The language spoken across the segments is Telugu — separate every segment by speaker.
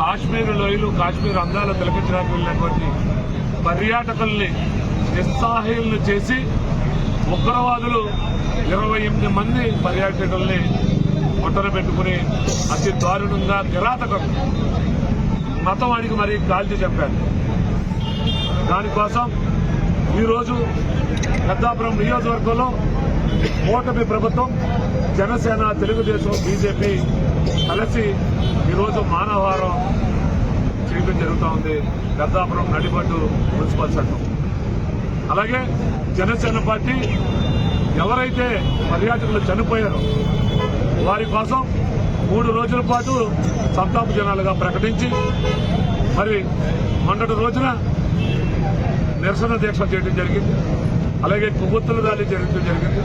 Speaker 1: కాశ్మీర్ లోయలు కాశ్మీర్ అందాలు తిలకించడానికి వెళ్ళినటువంటి పర్యాటకుల్ని నిస్సాహీలను చేసి ఉగ్రవాదులు ఇరవై ఎనిమిది మంది పర్యాటకుల్ని పొట్టన పెట్టుకుని అతి దారుణంగా కిరాతకం మతవాడికి మరి కాల్చి చెప్పారు. దానికోసం ఈరోజు పెద్దాపురం నియోజకవర్గంలో ఓటమి ప్రభుత్వం జనసేన తెలుగుదేశం బీజేపీ కలిసి ఈరోజు మానవహారం చేయడం జరుగుతూ ఉంది. పెద్దాపురం నడిపడ్డు మున్సిపల్ సంఘం. అలాగే జనసేన పార్టీ ఎవరైతే పర్యాటకులు చనిపోయారో వారి కోసం మూడు రోజుల పాటు సంతాప జనాలుగా ప్రకటించి మరి మొన్నటి రోజున నిరసన దీక్ష చేయడం జరిగింది. అలాగే కొవ్వొత్తుల దాడి జరగడం జరిగింది.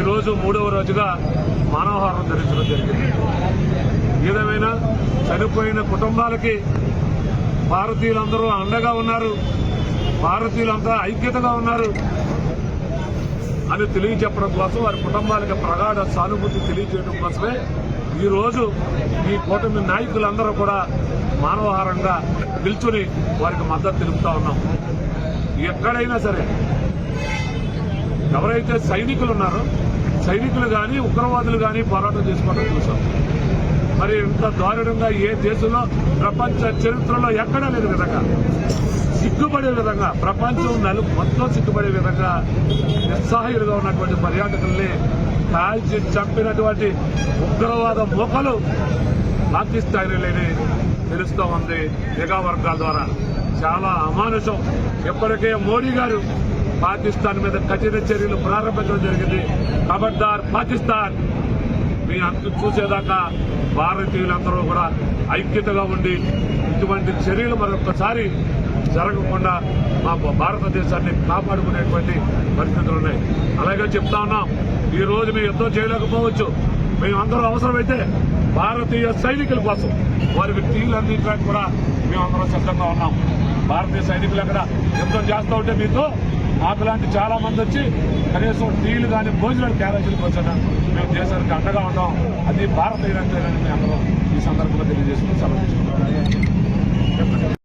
Speaker 1: ఈరోజు మూడవ రోజుగా మానవహారం జరిగించడం జరిగింది. ఏదేమైనా చనిపోయిన కుటుంబాలకి భారతీయులందరూ అండగా ఉన్నారు భారతీయులంతా ఐక్యతగా ఉన్నారు అని తెలియజెప్పడం కోసం వారి కుటుంబాలకు ప్రగాఢ సానుభూతి తెలియజేయడం కోసమే ఈ ఈ కూటమి నాయకులందరూ కూడా మానవహారంగా నిల్చుని వారికి మద్దతు తెలుపుతా ఉన్నాం. ఎక్కడైనా సరే ఎవరైతే సైనికులు ఉన్నారో సైనికులు కానీ ఉగ్రవాదులు కానీ పోరాటం చేసుకోవడం చూసాం మరి ఇంత దారుణంగా ఏ దేశంలో ప్రపంచ చరిత్రలో ఎక్కడా లేని విధంగా సిగ్గుపడే విధంగా ప్రపంచం నలు మొత్తం సిగ్గుపడే విధంగా నిస్సహాయులుగా ఉన్నటువంటి పర్యాటకుల్ని కాల్చి చంపినటువంటి ఉగ్రవాద మొక్కలు పాకిస్తాన్ లేని తెలుస్తూ ఉంది నిఘా వర్గాల ద్వారా. చాలా అమానుషం. ఇప్పటికే మోడీ గారు పాకిస్తాన్ మీద కఠిన చర్యలు ప్రారంభించడం జరిగింది. ఖబర్దార్ పాకిస్తాన్. మీ అంతు చూసేదాకా భారతీయులందరూ కూడా ఐక్యతగా ఉండి ఇటువంటి చర్యలు మరొకసారి జరగకుండా మా భారతదేశాన్ని కాపాడుకునేటువంటి పరిస్థితులు ఉన్నాయి. అలాగే చెప్తా ఉన్నాం ఈ రోజు మేము యుద్ధం చేయలేకపోవచ్చు. మేమందరూ అవసరమైతే భారతీయ సైనికుల కోసం వారికి టీలు అందించడానికి కూడా మేమందరం సిద్ధంగా ఉన్నాం. భారతీయ సైనికులు అక్కడ యుద్ధం చేస్తూ ఉంటే మీతో మాకులాంటి చాలా మంది వచ్చి కనీసం టీలు కానీ భోజనాలు క్యారేజీలకు వచ్చిన మేము దేశానికి అండగా ఉన్నాం. అది భారతీయులంటేనని మేము అందరం ఈ సందర్భంగా తెలియజేసుకుని సెలవు